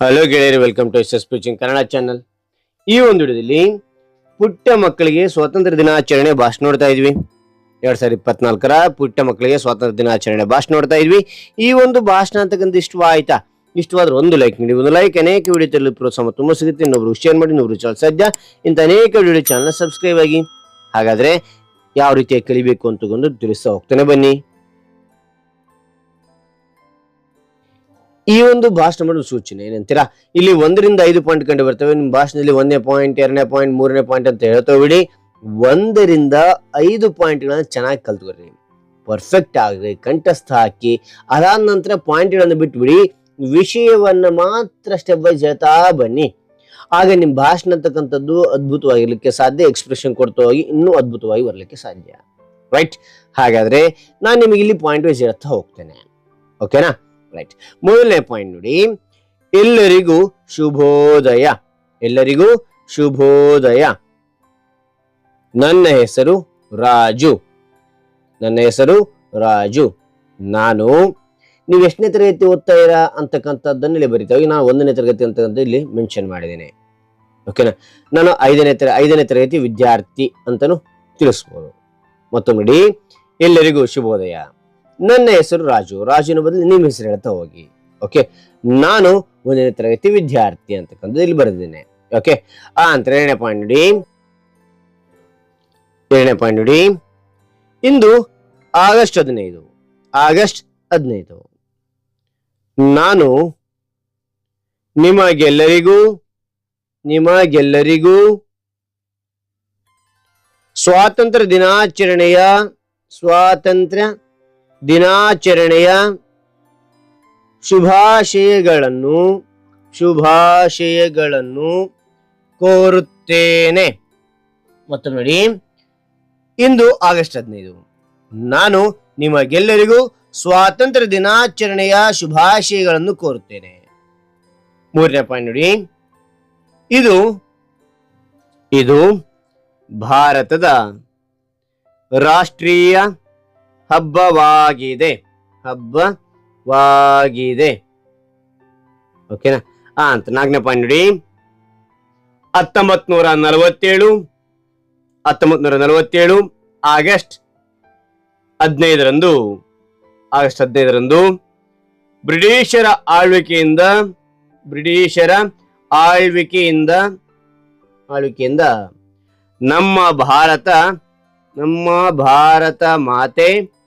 Hello ಗೆಳೆಯರಿ welcome to S S pitching Kannada channel ಈ ಒಂದು ವಿಡಿಯೋದಲ್ಲಿ ಪುಟ್ಟ ಮಕ್ಕಳಿಗೆ ಸ್ವಾತಂತ್ರ್ಯ ದಿನಾಚರಣೆ ಭಾಷಣ ನೋಡ್ತಾ ಇದ್ವಿ. ಎರಡ್ ಸಾವಿರದ ಇಪ್ಪತ್ನಾಲ್ಕರ ಪುಟ್ಟ ಮಕ್ಕಳಿಗೆ ಸ್ವಾತಂತ್ರ್ಯ ದಿನಾಚರಣೆ ಭಾಷಣ ನೋಡ್ತಾ ಇದ್ವಿ. ಈ ಒಂದು ಭಾಷಣ ಅಂತಕ್ಕಂಥ ಇಷ್ಟವಾಯ್ತಾ ಇಷ್ಟವಾದ್ರೆ ಒಂದು ಲೈಕ್ ನೀಡಿ, ಒಂದು ಲೈಕ್ ಅನೇಕ ವಿಡಿಯೋ ತಲುಪಿ ಪ್ರೋತ್ಸಾಹ ತುಂಬ ಸಿಗುತ್ತೆ. ಇನ್ನೊಬ್ರು ಶೇರ್ ಮಾಡಿ, ಇನ್ನೊಬ್ರು ಚಾನಲ್ ಸದ್ಯ ಇಂಥ ಅನೇಕ ವಿಡಿಯೋ ಚಾನಲ್ ಸಬ್ಸ್ಕ್ರೈಬ್ ಆಗಿ. ಹಾಗಾದ್ರೆ ಯಾವ ರೀತಿಯಾಗಿ ಕಲಿಬೇಕು ಅಂತಕೊಂಡು ತಿಳಿಸ್ತಾ ಹೋಗ್ತಾನೆ ಬನ್ನಿ. ಈ ಒಂದು ಭಾಷಣ ಮಾಡುವ ಸೂಚನೆ ಏನಂತೀರಾ? ಇಲ್ಲಿ ಒಂದರಿಂದ ಐದು ಪಾಯಿಂಟ್ ಕಂಡು ಬರ್ತವೆ. ನಿಮ್ಮ ಭಾಷಣದಲ್ಲಿ ಒಂದನೇ ಪಾಯಿಂಟ್ ಎರಡನೇ ಪಾಯಿಂಟ್ ಮೂರನೇ ಪಾಯಿಂಟ್ ಅಂತ ಹೇಳ್ತಾ ಬಿಡಿ ಒಂದರಿಂದ ಐದು ಪಾಯಿಂಟ್ಗಳನ್ನ ಚೆನ್ನಾಗಿ ಕಲ್ತ್ಕೊಳ್ರಿ ಪರ್ಫೆಕ್ಟ್ ಆಗ್ರಿ, ಕಂಠಸ್ಥ ಹಾಕಿ. ಅದಾದ ನಂತರ ಪಾಯಿಂಟ್ಗಳನ್ನು ಬಿಟ್ಬಿಡಿ. ವಿಷಯವನ್ನ ಮಾತ್ರ ಸ್ಟೆಪ್ ವೈಸ್ ಹೇಳ್ತಾ ಬನ್ನಿ. ಆಗ ನಿಮ್ಮ ಭಾಷಣ ಅಂತಕ್ಕಂಥದ್ದು ಅದ್ಭುತವಾಗಿರ್ಲಿಕ್ಕೆ ಸಾಧ್ಯ. ಎಕ್ಸ್ಪ್ರೆಷನ್ ಕೊಡ್ತಾ ಹೋಗಿ ಇನ್ನೂ ಅದ್ಭುತವಾಗಿ ಬರಲಿಕ್ಕೆ ಸಾಧ್ಯ. ರೈಟ್ ಹಾಗಾದ್ರೆ ನಾನು ನಿಮಗೆ ಇಲ್ಲಿ ಪಾಯಿಂಟ್ ವೈಸ್ ಹೇಳ್ತಾ ಹೋಗ್ತೇನೆ. ಓಕೆನಾ ರೈಟ್ ಮೂರನೇ ಪಾಯಿಂಟ್ ನೋಡಿ. ಎಲ್ಲರಿಗೂ ಶುಭೋದಯ. ಎಲ್ಲರಿಗೂ ಶುಭೋದಯ. ನನ್ನ ಹೆಸರು ರಾಜು. ನನ್ನ ಹೆಸರು ರಾಜು. ನಾನು ನೀವು ಎಷ್ಟನೇ ತರಗತಿ ಓದ್ತಾ ಇರಾ ಅಂತಕ್ಕಂಥದ್ದನ್ನು ಇಲ್ಲಿ ಬರಿತಾವೆ ನಾನು ಒಂದನೇ ತರಗತಿ ಅಂತಕ್ಕಂಥ ಇಲ್ಲಿ ಮೆನ್ಷನ್ ಮಾಡಿದ್ದೇನೆ. ಓಕೆನಾ ನಾನು ಐದನೇ ತರ, ಐದನೇ ತರಗತಿ ವಿದ್ಯಾರ್ಥಿ ಅಂತಲೂ ತಿಳಿಸ್ಬೋದು. ಮತ್ತೊಮ್ಮೆ ಎಲ್ಲರಿಗೂ ಶುಭೋದಯ. ನನ್ನ ಹೆಸರು ರಾಜು. ರಾಜುನ ಬದಲು ನಿಮ್ಮ ಹೆಸರು ಹೇಳ್ತಾ ಹೋಗಿ. ಓಕೆ ನಾನು ಒಂದನೇ ತರಗತಿ ವಿದ್ಯಾರ್ಥಿ ಅಂತಕ್ಕಂಥದ್ದು ಇಲ್ಲಿ ಬರೆದಿದ್ದೇನೆ. ಓಕೆ ಆ ಅಂತ ಎರಡನೇ ಪಾಯಿಂಟ್ ನೋಡಿ. ಎರಡನೇ ಪಾಯಿಂಟ್ ನೋಡಿ. ಇಂದು ಆಗಸ್ಟ್ ಹದಿನೈದು. ಆಗಸ್ಟ್ ಹದಿನೈದು. ನಾನು ನಿಮಗೆಲ್ಲರಿಗೂ ನಿಮಗೆಲ್ಲರಿಗೂ ಸ್ವಾತಂತ್ರ್ಯ ದಿನಾಚರಣೆಯ, ಸ್ವಾತಂತ್ರ್ಯ ದಿನಾಚರಣೆಯ ಶುಭಾಶಯಗಳನ್ನು ಶುಭಾಶಯಗಳನ್ನು ಕೋರುತ್ತೇನೆ. ಮತ್ತು ನೋಡಿ. ಇಂದು ಆಗಸ್ಟ್ ಹದಿನೈದು. ನಾನು ನಿಮಗೆಲ್ಲರಿಗೂ ಸ್ವಾತಂತ್ರ್ಯ ದಿನಾಚರಣೆಯ ಶುಭಾಶಯಗಳನ್ನು ಕೋರುತ್ತೇನೆ. ಮೂರನೇ ಪಾಯಿಂಟ್ ನೋಡಿ. ಇದು ಇದು ಭಾರತದ ರಾಷ್ಟ್ರೀಯ ಹಬ್ಬವಾಗಿದೆ. ಹಬ್ಬವಾಗಿದೆ. ಓಕೆನಾ ಆ, ಅಂತ. ನಾಲ್ಕನೇ ಪಾಯಿಂಟ್ ನೋಡಿ. ಹತ್ತೊಂಬತ್ ನೂರ ನಲವತ್ತೇಳು ಹತ್ತೊಂಬತ್ ನೂರ ನಲವತ್ತೇಳು ಆಗಸ್ಟ್ ಹದಿನೈದರಂದು ಆಗಸ್ಟ್ ಹದಿನೈದರಂದು, ಬ್ರಿಟಿಷರ ಆಳ್ವಿಕೆಯಿಂದ ಬ್ರಿಟಿಷರ ಆಳ್ವಿಕೆಯಿಂದ ಆಳ್ವಿಕೆಯಿಂದ ನಮ್ಮ ಭಾರತ ನಮ್ಮ ಭಾರತ ಮಾತೆ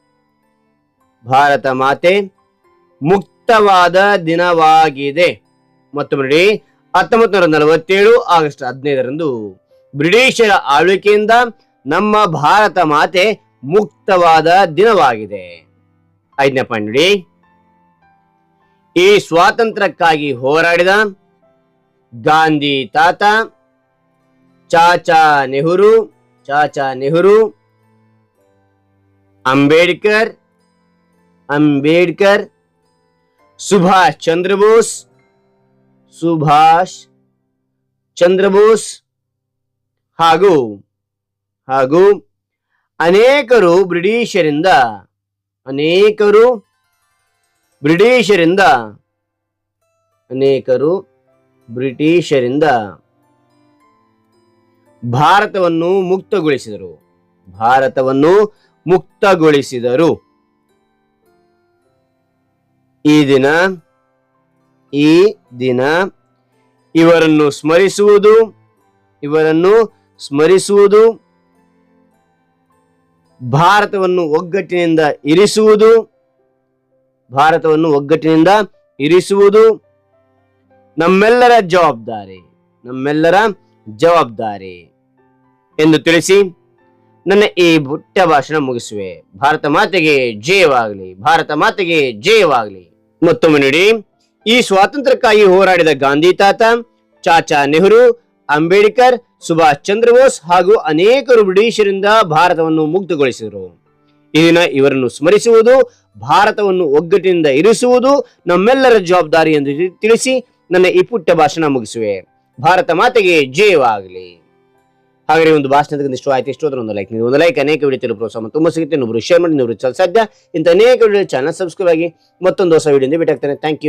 ಭಾರತ ಮಾತೆ, ಮುಕ್ತವಾದ ದಿನವಾಗಿದೆ. ಮತ್ತು ನೋಡಿ ಹತ್ತೊಂಬತ್ತು ನೂರ ನಲವತ್ತೇಳು, ಆಗಸ್ಟ್ ಹದಿನೈದರಂದು ಬ್ರಿಟಿಷರ ಆಳ್ವಿಕೆಯಿಂದ ನಮ್ಮ ಭಾರತ ಮಾತೆ ಮುಕ್ತವಾದ ದಿನವಾಗಿದೆ. ಐದನೇ ಪಾಯಿಂಟ್ ನೋಡಿ, ಈ ಸ್ವಾತಂತ್ರ್ಯಕ್ಕಾಗಿ ಹೋರಾಡಿದ ಗಾಂಧಿ ತಾತ ಚಾಚಾ ನೆಹರು ಚಾಚಾ ನೆಹರು, ಅಂಬೇಡ್ಕರ್ ಅಂಬೇಡ್ಕರ್, ಸುಭಾಷ್ ಚಂದ್ರ ಬೋಸ್ ಸುಭಾಷ್ ಚಂದ್ರ ಬೋಸ್ ಹಾಗೂ ಹಾಗೂ ಅನೇಕರು ಬ್ರಿಟಿಷರಿಂದ ಅನೇಕರು ಬ್ರಿಟಿಷರಿಂದ ಅನೇಕರು ಬ್ರಿಟಿಷರಿಂದ ಭಾರತವನ್ನು ಮುಕ್ತಗೊಳಿಸಿದರು. ಭಾರತವನ್ನು ಮುಕ್ತಗೊಳಿಸಿದರು. ಈ ದಿನ ಈ ದಿನ ಇವರನ್ನು ಸ್ಮರಿಸುವುದು ಇವರನ್ನು ಸ್ಮರಿಸುವುದು, ಭಾರತವನ್ನು ಒಗ್ಗಟ್ಟಿನಿಂದ ಇರಿಸುವುದು, ಭಾರತವನ್ನು ಒಗ್ಗಟ್ಟಿನಿಂದ ಇರಿಸುವುದು ನಮ್ಮೆಲ್ಲರ ಜವಾಬ್ದಾರಿ ನಮ್ಮೆಲ್ಲರ ಜವಾಬ್ದಾರಿ ಎಂದು ತಿಳಿಸಿ ನನ್ನ ಈ ಪುಟ್ಟ ಭಾಷಣ ಮುಗಿಸುವೆ. ಭಾರತ ಮಾತೆಗೆ ಜಯವಾಗಲಿ, ಭಾರತ ಮಾತೆಗೆ ಜಯವಾಗಲಿ. ಮತ್ತೊಮ್ಮೆ ನೋಡಿ. ಈ ಸ್ವಾತಂತ್ರ್ಯಕ್ಕಾಗಿ ಹೋರಾಡಿದ ಗಾಂಧಿ ತಾತ, ಚಾಚಾ ನೆಹರು, ಅಂಬೇಡ್ಕರ್, ಸುಭಾಷ್ ಚಂದ್ರ ಬೋಸ್ ಹಾಗೂ ಅನೇಕರು ಬ್ರಿಟಿಷರಿಂದ ಭಾರತವನ್ನು ಮುಕ್ತಗೊಳಿಸಿದರು. ಈ ದಿನ ಇವರನ್ನು ಸ್ಮರಿಸುವುದು, ಭಾರತವನ್ನು ಒಗ್ಗಟ್ಟಿನಿಂದ ಇರಿಸುವುದು ನಮ್ಮೆಲ್ಲರ ಜವಾಬ್ದಾರಿ ಎಂದು ತಿಳಿಸಿ ನನ್ನ ಈ ಪುಟ್ಟ ಭಾಷಣ ಮುಗಿಸುವೆ. ಭಾರತ ಮಾತೆಗೆ ಜಯವಾಗಲಿ. ಹಾಗೆ ಒಂದು ಭಾಷಣದ ಇಷ್ಟು ಆಯ್ತು, ಇಷ್ಟು ಹೋದ್ರೆ ಒಂದು ಲೈಕ್ ನೀವು ಒಂದು ಲೈಕ್ ಅನೇಕ ವಿಡಿಯೋ ತಿಳಿದು ಪ್ರೋತ್ಸಾಹ ತುಂಬ ಸಿಗುತ್ತೆ, ಇನ್ನೊಬ್ರು ಶೇರ್ ಮಾಡಿ, ಇನ್ನೊಬ್ರು ಸದ್ಯ ಇಂಥ ಅನೇಕ ವಿಡಿಯೋ ಚಾನಲ್ ಸಬ್ಸ್ಕ್ರೈಬ್ ಆಗಿ ಮತ್ತೊಂದು ಹೊಸ ವಿಡಿಯೋದಿಂದ ಭೇಟಿ ಥ್ಯಾಂಕ್ ಯು